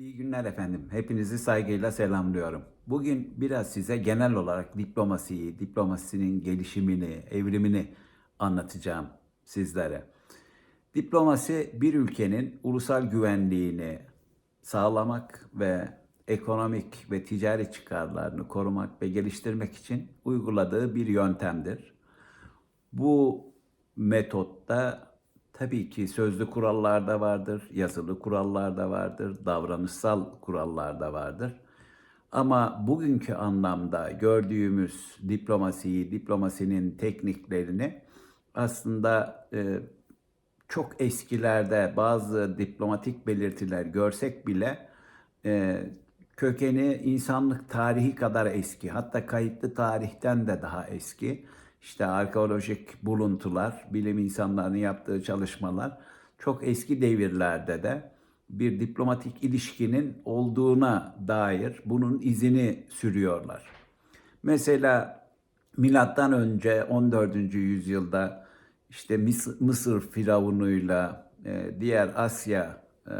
İyi günler efendim. Hepinizi saygıyla selamlıyorum. Bugün biraz size genel olarak diplomasiyi, diplomasinin gelişimini, evrimini anlatacağım sizlere. Diplomasi bir ülkenin ulusal güvenliğini sağlamak ve ekonomik ve ticari çıkarlarını korumak ve geliştirmek için uyguladığı bir yöntemdir. Bu metotta tabii ki sözlü kurallar da vardır, yazılı kurallar da vardır, davranışsal kurallar da vardır. Ama bugünkü anlamda gördüğümüz diplomasiyi, diplomasinin tekniklerini aslında e, çok eskilerde bazı diplomatik belirtiler görsek bile e, kökeni insanlık tarihi kadar eski. Hatta kayıtlı tarihten de daha eski. İşte arkeolojik buluntular, bilim insanlarının yaptığı çalışmalar çok eski devirlerde de bir diplomatik ilişkinin olduğuna dair bunun izini sürüyorlar. Mesela milattan önce 14. yüzyılda işte Mısır, firavunuyla e, diğer Asya e,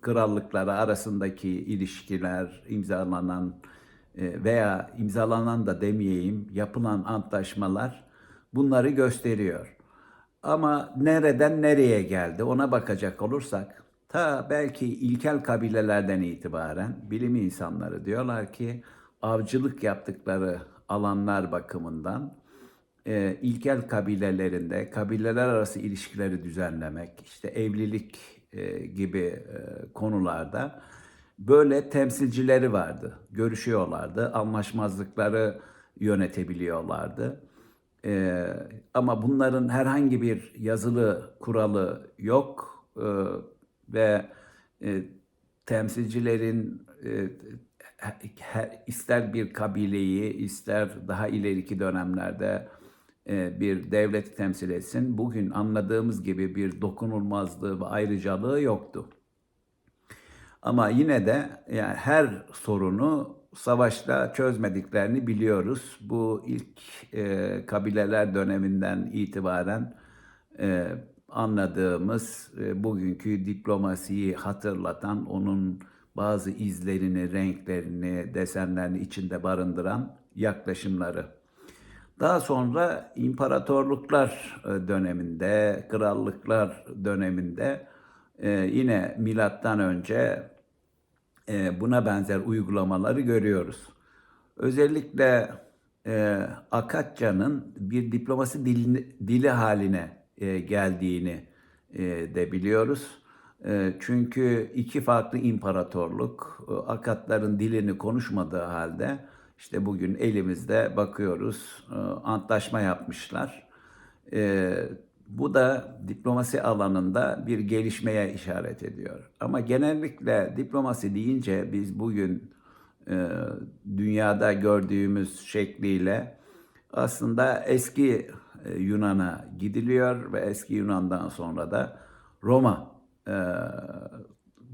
krallıkları arasındaki ilişkiler, imzalanan veya imzalanan da demeyeyim, yapılan antlaşmalar bunları gösteriyor. Ama nereden nereye geldi ona bakacak olursak ta belki ilkel kabilelerden itibaren bilim insanları diyorlar ki avcılık yaptıkları alanlar bakımından e, ilkel kabilelerinde kabileler arası ilişkileri düzenlemek, işte evlilik e, gibi e, konularda böyle temsilcileri vardı. Görüşüyorlardı, anlaşmazlıkları yönetebiliyorlardı. E, ama bunların herhangi bir yazılı kuralı yok e, ve e, temsilcilerin e, ister bir kabileyi ister daha ileriki dönemlerde e, bir devlet temsil etsin. Bugün anladığımız gibi bir dokunulmazlığı ve ayrıcalığı yoktu. Ama yine de yani her sorunu savaşla çözmediklerini biliyoruz. Bu ilk e, kabileler döneminden itibaren e, anladığımız e, bugünkü diplomasiyi hatırlatan, onun bazı izlerini, renklerini, desenlerini içinde barındıran yaklaşımları. Daha sonra imparatorluklar e, döneminde, krallıklar döneminde e, yine milattan önce e, buna benzer uygulamaları görüyoruz. Özellikle Akatça'nın bir diplomasi dili, dili haline geldiğini de biliyoruz. Çünkü iki farklı imparatorluk Akatların dilini konuşmadığı halde işte bugün elimizde bakıyoruz e, antlaşma yapmışlar. E, bu da diplomasi alanında bir gelişmeye işaret ediyor. Ama genellikle diplomasi deyince biz bugün e, dünyada gördüğümüz şekliyle aslında eski Yunan'a gidiliyor ve eski Yunan'dan sonra da Roma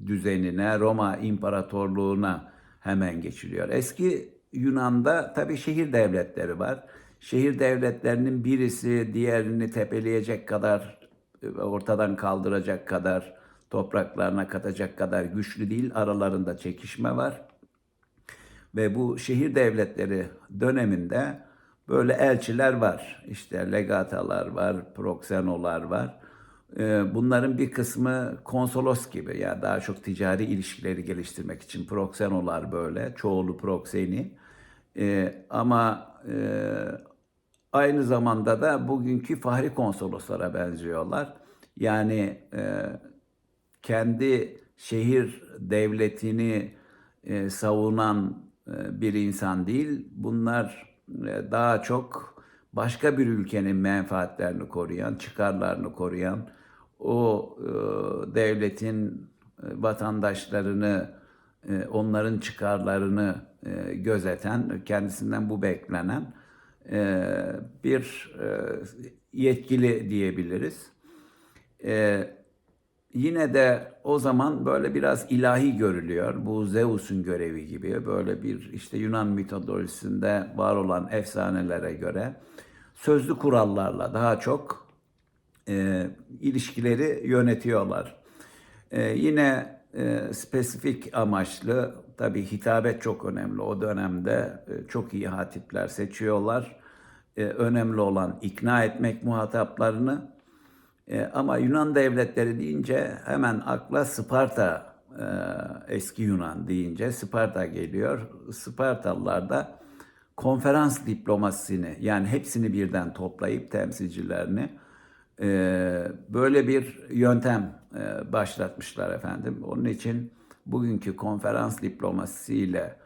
düzenine, Roma İmparatorluğu'na hemen geçiliyor. Eski Yunan'da tabii şehir devletleri var. Şehir devletlerinin birisi diğerini tepeleyecek kadar, ortadan kaldıracak kadar, topraklarına katacak kadar güçlü değil. Aralarında çekişme var. Ve bu şehir devletleri döneminde böyle elçiler var. İşte legatalar var, proksenolar var. Ee, bunların bir kısmı konsolos gibi ya yani daha çok ticari ilişkileri geliştirmek için proksenolar böyle, çoğulu prokseni. E, ama e, aynı zamanda da bugünkü fahri konsoloslara benziyorlar. Yani e, kendi şehir devletini e, savunan e, bir insan değil. Bunlar e, daha çok başka bir ülkenin menfaatlerini koruyan, çıkarlarını koruyan, o e, devletin e, vatandaşlarını, e, onların çıkarlarını e, gözeten, kendisinden bu beklenen bir e, yetkili diyebiliriz. Yine de o zaman böyle biraz ilahi görülüyor. Bu Zeus'un görevi gibi. Böyle bir işte Yunan mitolojisinde var olan efsanelere göre sözlü kurallarla daha çok e, ilişkileri yönetiyorlar. E, yine e, spesifik amaçlı tabii hitabet çok önemli. O dönemde e, çok iyi hatipler seçiyorlar. E, önemli olan ikna etmek muhataplarını. E, ama Yunan devletleri deyince hemen akla Sparta eski Yunan deyince Sparta geliyor. Spartalılar da konferans diplomasisini yani hepsini birden toplayıp temsilcilerini böyle bir yöntem başlatmışlar efendim. Onun için bugünkü konferans diplomasisiyle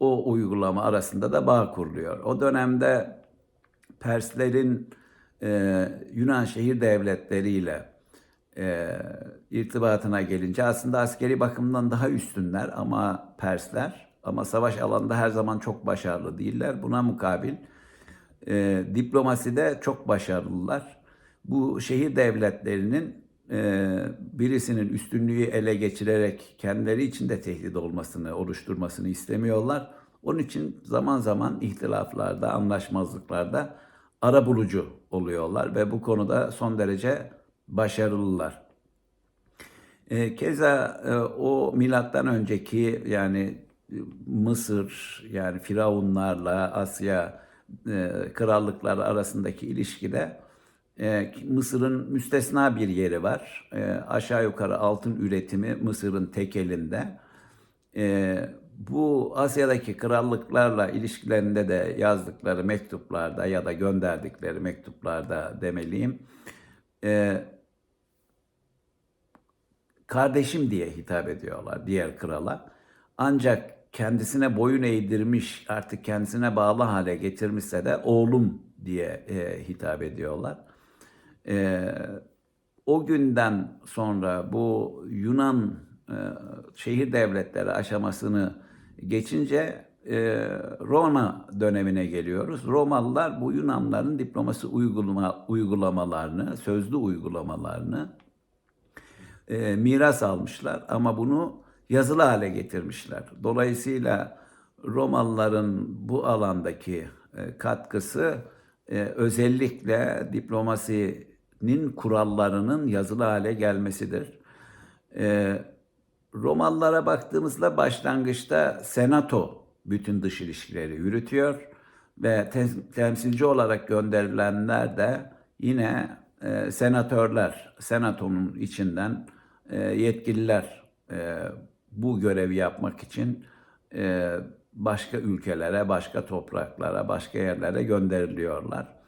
o uygulama arasında da bağ kuruluyor. O dönemde Perslerin e, Yunan şehir devletleriyle e, irtibatına gelince aslında askeri bakımdan daha üstünler ama Persler ama savaş alanında her zaman çok başarılı değiller. Buna mukabil e, diplomaside çok başarılılar. Bu şehir devletlerinin birisinin üstünlüğü ele geçirerek kendileri için de tehdit olmasını, oluşturmasını istemiyorlar. Onun için zaman zaman ihtilaflarda, anlaşmazlıklarda ara bulucu oluyorlar ve bu konuda son derece başarılılar. E, keza e, o milattan önceki yani e, Mısır yani Firavunlarla Asya e, krallıkları arasındaki ilişkide e, Mısır'ın müstesna bir yeri var. E, aşağı yukarı altın üretimi Mısır'ın tek elinde. E, bu Asya'daki krallıklarla ilişkilerinde de yazdıkları mektuplarda ya da gönderdikleri mektuplarda demeliyim. Kardeşim diye hitap ediyorlar diğer krala. Ancak kendisine boyun eğdirmiş, artık kendisine bağlı hale getirmişse de oğlum diye e, hitap ediyorlar. E, o günden sonra bu Yunan e, şehir devletleri aşamasını geçince e, Roma dönemine geliyoruz. Romalılar bu Yunanların diplomasi uygulama, uygulamalarını, sözlü uygulamalarını e, miras almışlar ama bunu yazılı hale getirmişler. Dolayısıyla Romalıların bu alandaki e, katkısı e, özellikle diplomasinin kurallarının yazılı hale gelmesidir. E, Romalılara baktığımızda başlangıçta senato bütün dış ilişkileri yürütüyor ve tem- temsilci olarak gönderilenler de yine e, senatörler, senatonun içinden e, yetkililer e, bu görevi yapmak için e, başka ülkelere, başka topraklara, başka yerlere gönderiliyorlar.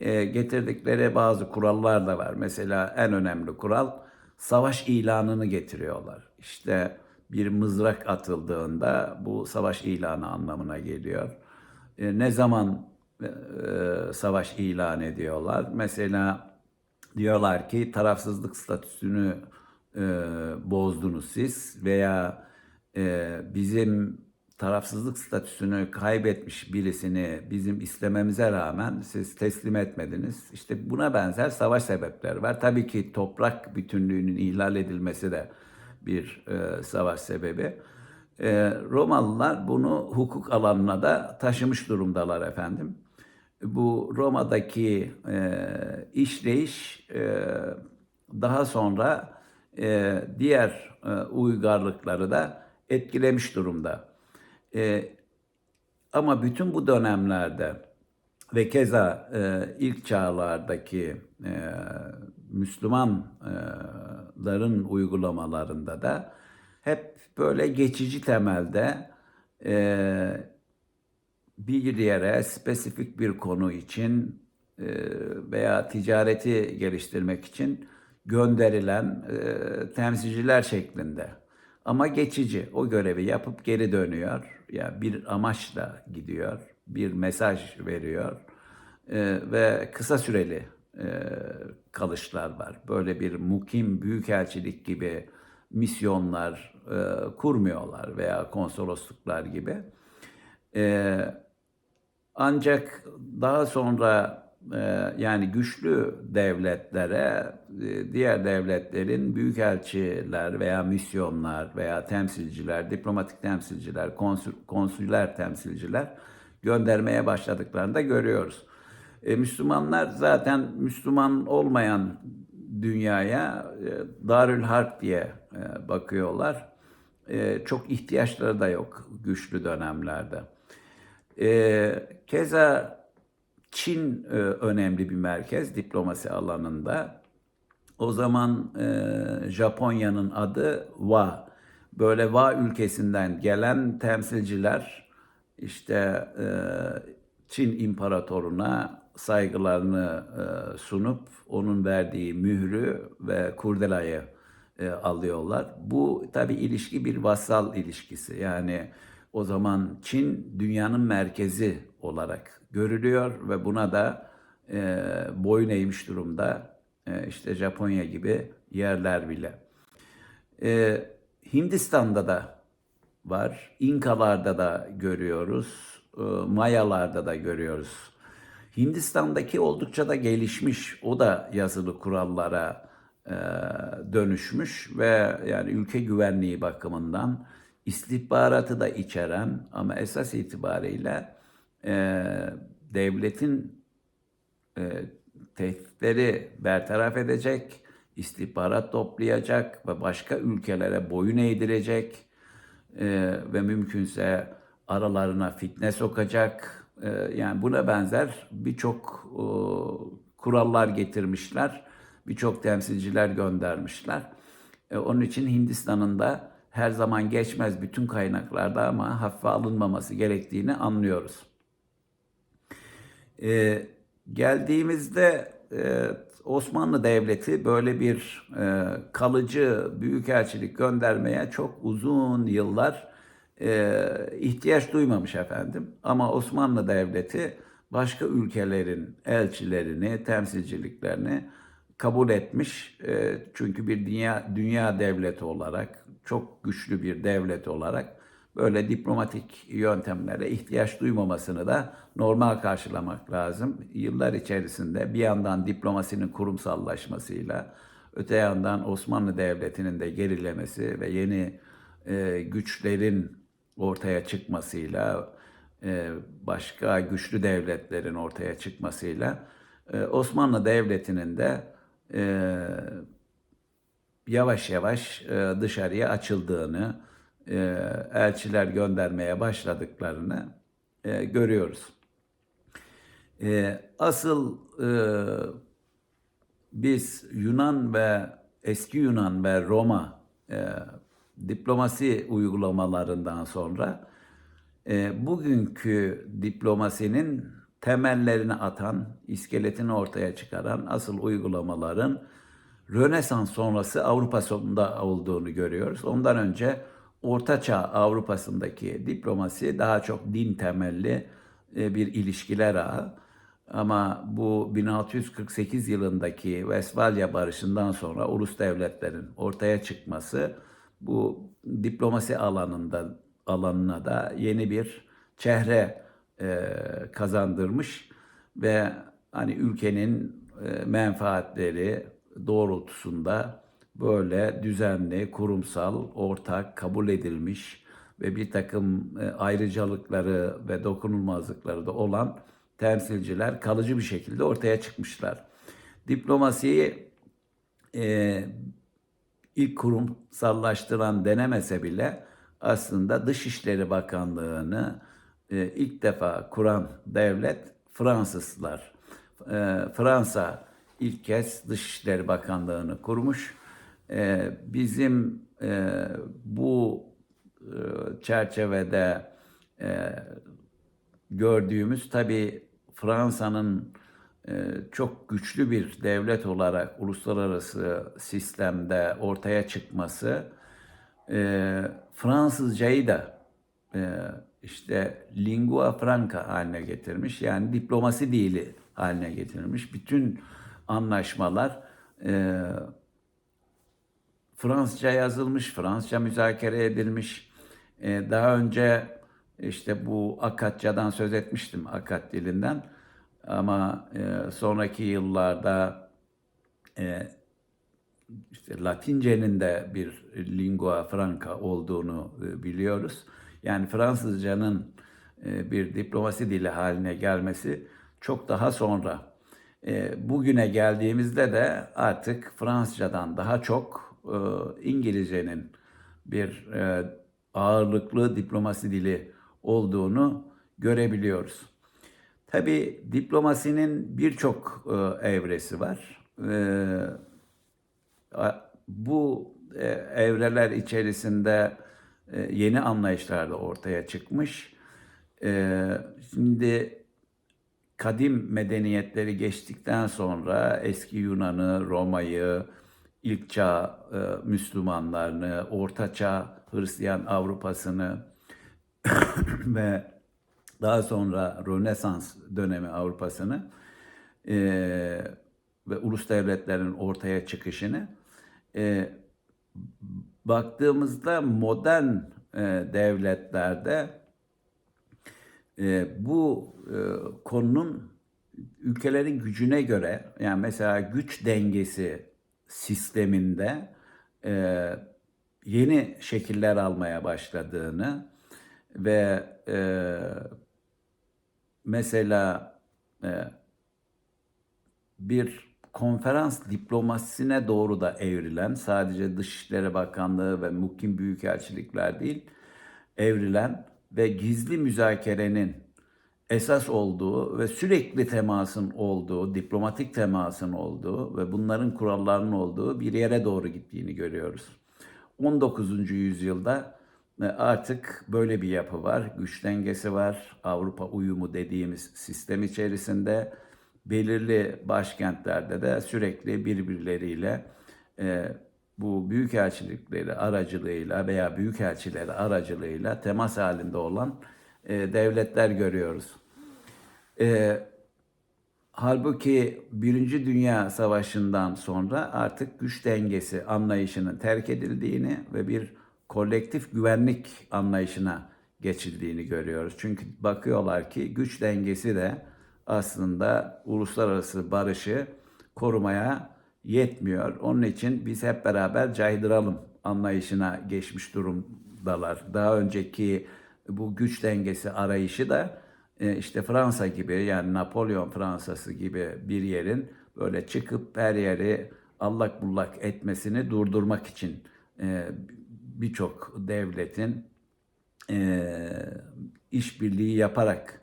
E, getirdikleri bazı kurallar da var. Mesela en önemli kural savaş ilanını getiriyorlar. İşte bir mızrak atıldığında bu savaş ilanı anlamına geliyor. E, ne zaman e, savaş ilan ediyorlar? Mesela diyorlar ki tarafsızlık statüsünü e, bozdunuz siz veya bizim tarafsızlık statüsünü kaybetmiş birisini bizim istememize rağmen siz teslim etmediniz. İşte buna benzer savaş sebepleri var. Tabii ki toprak bütünlüğünün ihlal edilmesi de bir e, savaş sebebi. E, Romalılar bunu hukuk alanına da taşımış durumdalar efendim. Bu Roma'daki e, işleyiş e, daha sonra e, diğer e, uygarlıkları da etkilemiş durumda. E, ama bütün bu dönemlerde ve keza e, ilk çağlardaki e, Müslümanların uygulamalarında da hep böyle geçici temelde e, bir yere spesifik bir konu için e, veya ticareti geliştirmek için gönderilen e, temsilciler şeklinde. Ama geçici o görevi yapıp geri dönüyor. Ya yani bir amaçla gidiyor, bir mesaj veriyor e, ve kısa süreli e, kalışlar var. Böyle bir mukim büyükelçilik gibi misyonlar e, kurmuyorlar veya konsolosluklar gibi. E, ancak daha sonra yani güçlü devletlere e, diğer devletlerin büyükelçiler veya misyonlar veya temsilciler, diplomatik temsilciler, konsül, konsüller temsilciler göndermeye başladıklarını da görüyoruz. E, Müslümanlar zaten Müslüman olmayan dünyaya e, Darül Harp diye e, bakıyorlar. E, çok ihtiyaçları da yok güçlü dönemlerde. E, keza Çin e, önemli bir merkez diplomasi alanında. O zaman e, Japonya'nın adı Wa. Böyle Wa ülkesinden gelen temsilciler işte e, Çin imparatoruna saygılarını e, sunup onun verdiği mührü ve kurdelayı e, alıyorlar. Bu tabi ilişki bir vassal ilişkisi. Yani o zaman Çin dünyanın merkezi olarak görülüyor ve buna da e, boyun eğmiş durumda. E, işte Japonya gibi yerler bile. E, Hindistan'da da var. İnkalarda da görüyoruz. e, Mayalarda da görüyoruz. Hindistan'daki oldukça da gelişmiş. O da yazılı kurallara e, dönüşmüş ve yani ülke güvenliği bakımından istihbaratı da içeren ama esas itibariyle e, devletin e, tehditleri bertaraf edecek, istihbarat toplayacak ve başka ülkelere boyun eğdirecek e, ve mümkünse aralarına fitne sokacak. E, yani buna benzer birçok e, kurallar getirmişler, birçok temsilciler göndermişler. E, onun için Hindistan'ın da her zaman geçmez bütün kaynaklarda ama hafife alınmaması gerektiğini anlıyoruz. E, geldiğimizde e, Osmanlı Devleti böyle bir e, kalıcı büyükelçilik göndermeye çok uzun yıllar e, ihtiyaç duymamış efendim. Ama Osmanlı Devleti başka ülkelerin elçilerini, temsilciliklerini kabul etmiş. E, çünkü bir dünya dünya devleti olarak, çok güçlü bir devlet olarak böyle diplomatik yöntemlere ihtiyaç duymamasını da normal karşılamak lazım. Yıllar içerisinde bir yandan diplomasinin kurumsallaşmasıyla, öte yandan Osmanlı Devleti'nin de gerilemesi ve yeni e, güçlerin ortaya çıkmasıyla, e, başka güçlü devletlerin ortaya çıkmasıyla e, Osmanlı Devleti'nin de e, yavaş yavaş e, dışarıya açıldığını, e, elçiler göndermeye başladıklarını e, görüyoruz. E, asıl e, biz Yunan ve eski Yunan ve Roma e, diplomasi uygulamalarından sonra e, bugünkü diplomasinin temellerini atan, iskeletini ortaya çıkaran asıl uygulamaların Rönesans sonrası Avrupa sonunda olduğunu görüyoruz. Ondan önce Ortaçağ Avrupa'sındaki diplomasi daha çok din temelli e, bir ilişkiler ağı. Ama bu 1648 yılındaki Westfalia Barışı'ndan sonra ulus devletlerin ortaya çıkması bu diplomasi alanında alanına da yeni bir çehre e, kazandırmış ve hani ülkenin e, menfaatleri doğrultusunda böyle düzenli, kurumsal, ortak, kabul edilmiş ve bir takım e, ayrıcalıkları ve dokunulmazlıkları da olan temsilciler kalıcı bir şekilde ortaya çıkmışlar. Diplomasiyi e, ilk kurumsallaştıran denemese bile aslında Dışişleri Bakanlığı'nı e, ilk defa kuran devlet Fransızlar. E, Fransa ilk kez Dışişleri Bakanlığı'nı kurmuş. E, bizim e, bu e, çerçevede e, gördüğümüz tabii Fransa'nın çok güçlü bir devlet olarak uluslararası sistemde ortaya çıkması Fransızcayı da işte lingua franca haline getirmiş. Yani diplomasi dili haline getirmiş. Bütün anlaşmalar e, Fransızca yazılmış, Fransızca müzakere edilmiş. E, daha önce işte bu Akatçadan söz etmiştim, Akat dilinden. Ama e, sonraki yıllarda e, işte Latince'nin de bir lingua franca olduğunu e, biliyoruz. Yani Fransızcanın e, bir diplomasi dili haline gelmesi çok daha sonra. E, bugüne geldiğimizde de artık Fransızcadan daha çok e, İngilizcenin bir e, ağırlıklı diplomasi dili olduğunu görebiliyoruz. Tabii diplomasinin birçok e, evresi var. Bu e, evreler içerisinde yeni anlayışlar da ortaya çıkmış. Şimdi kadim medeniyetleri geçtikten sonra eski Yunan'ı, Roma'yı, ilk çağ e, Müslümanlarını, orta çağ Hristiyan Avrupa'sını ve daha sonra Rönesans dönemi Avrupa'sını e, ve ulus devletlerin ortaya çıkışını e, baktığımızda modern e, devletlerde e, bu e, konunun ülkelerin gücüne göre yani mesela güç dengesi sisteminde e, yeni şekiller almaya başladığını ve e, mesela e, bir konferans diplomasisine doğru da evrilen sadece Dışişleri Bakanlığı ve mukim büyükelçilikler değil evrilen ve gizli müzakerenin esas olduğu ve sürekli temasın olduğu, diplomatik temasın olduğu ve bunların kurallarının olduğu bir yere doğru gittiğini görüyoruz. 19. yüzyılda e, artık böyle bir yapı var, güç dengesi var, Avrupa uyumu dediğimiz sistem içerisinde belirli başkentlerde de sürekli birbirleriyle e, bu büyükelçilikleri aracılığıyla veya büyükelçileri aracılığıyla temas halinde olan e, devletler görüyoruz. E, halbuki Birinci Dünya Savaşı'ndan sonra artık güç dengesi anlayışının terk edildiğini ve bir kolektif güvenlik anlayışına geçildiğini görüyoruz. Çünkü bakıyorlar ki güç dengesi de aslında uluslararası barışı korumaya yetmiyor. Onun için biz hep beraber caydıralım anlayışına geçmiş durumdalar. Daha önceki bu güç dengesi arayışı da işte Fransa gibi yani Napolyon Fransası gibi bir yerin böyle çıkıp her yeri allak bullak etmesini durdurmak için e, birçok devletin e, işbirliği yaparak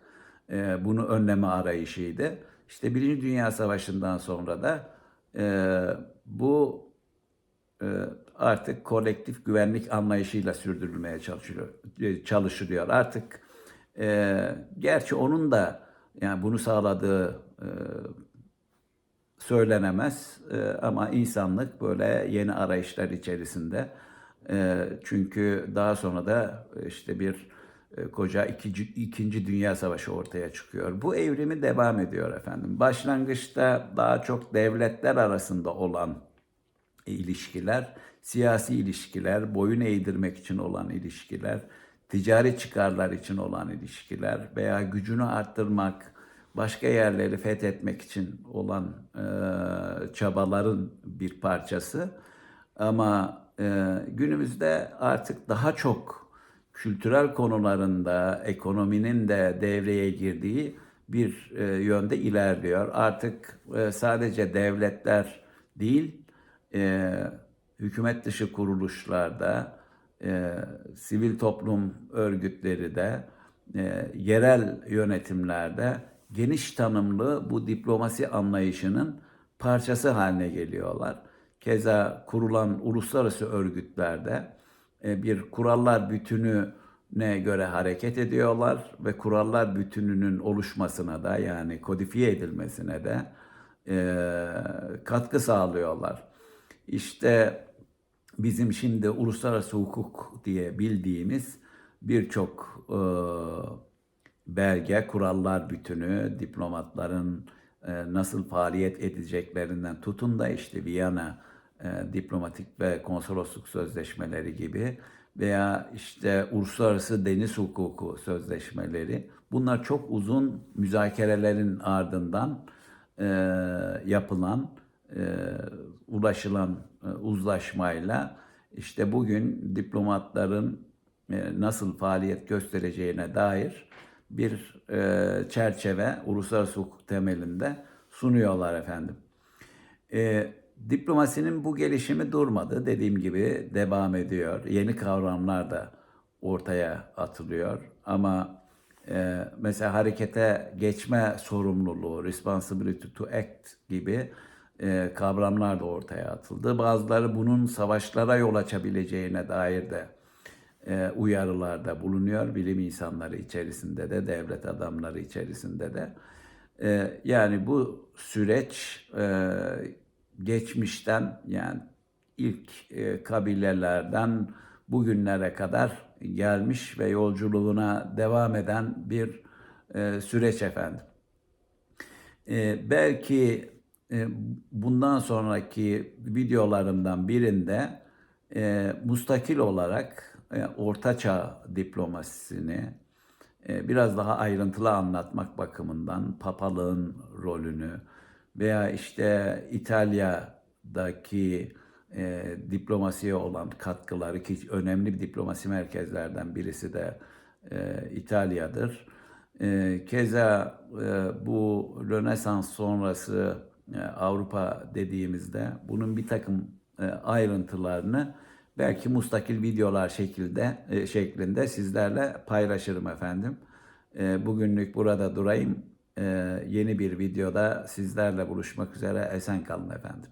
e, bunu önleme arayışıydı. İşte Birinci Dünya Savaşı'ndan sonra da e, bu e, artık kolektif güvenlik anlayışıyla sürdürülmeye çalışılıyor. e, çalışılıyor. Artık e, gerçi onun da yani bunu sağladığı e, söylenemez E, ama insanlık böyle yeni arayışlar içerisinde e, çünkü daha sonra da işte bir e, koca ikinci, ikinci Dünya Savaşı ortaya çıkıyor. Bu evrimi devam ediyor efendim. Başlangıçta daha çok devletler arasında olan ilişkiler, siyasi ilişkiler, boyun eğdirmek için olan ilişkiler, ticari çıkarlar için olan ilişkiler veya gücünü arttırmak, başka yerleri fethetmek için olan e, çabaların bir parçası. Ama e, günümüzde artık daha çok kültürel konularında ekonominin de devreye girdiği bir e, yönde ilerliyor. Artık e, sadece devletler değil, e, hükümet dışı kuruluşlarda, e, sivil toplum örgütleri de, e, yerel yönetimlerde geniş tanımlı bu diplomasi anlayışının parçası haline geliyorlar. Keza kurulan uluslararası örgütlerde e, bir kurallar bütününe göre hareket ediyorlar ve kurallar bütününün oluşmasına da yani kodifiye edilmesine de e, katkı sağlıyorlar. İşte bizim şimdi uluslararası hukuk diye bildiğimiz birçok e, belge, kurallar bütünü, diplomatların e, nasıl faaliyet edeceklerinden tutun da işte Viyana e, diplomatik ve konsolosluk sözleşmeleri gibi veya işte uluslararası deniz hukuku sözleşmeleri. Bunlar çok uzun müzakerelerin ardından e, yapılan e, ulaşılan uzlaşmayla işte bugün diplomatların e, nasıl faaliyet göstereceğine dair bir e, çerçeve uluslararası hukuk temelinde sunuyorlar efendim. E, diplomasinin bu gelişimi durmadı. Dediğim gibi devam ediyor. Yeni kavramlar da ortaya atılıyor. Ama e, mesela harekete geçme sorumluluğu, responsibility to act gibi e, kavramlar da ortaya atıldı. Bazıları bunun savaşlara yol açabileceğine dair de e, uyarılarda bulunuyor. Bilim insanları içerisinde de, devlet adamları içerisinde de. E, yani bu süreç geçmişten yani ilk e, kabilelerden bugünlere kadar gelmiş ve yolculuğuna devam eden bir süreç efendim. Belki bundan sonraki videolarımdan birinde e, mustakil olarak e, Ortaçağ diplomasisini e, biraz daha ayrıntılı anlatmak bakımından papalığın rolünü veya işte İtalya'daki e, diplomasiye olan katkıları ki önemli bir diplomasi merkezlerden birisi de e, İtalya'dır. E, keza e, bu Rönesans sonrası Avrupa dediğimizde bunun bir takım e, ayrıntılarını belki mustakil videolar şekilde e, şeklinde sizlerle paylaşırım efendim. E, bugünlük burada durayım. E, yeni bir videoda sizlerle buluşmak üzere. Esen kalın efendim.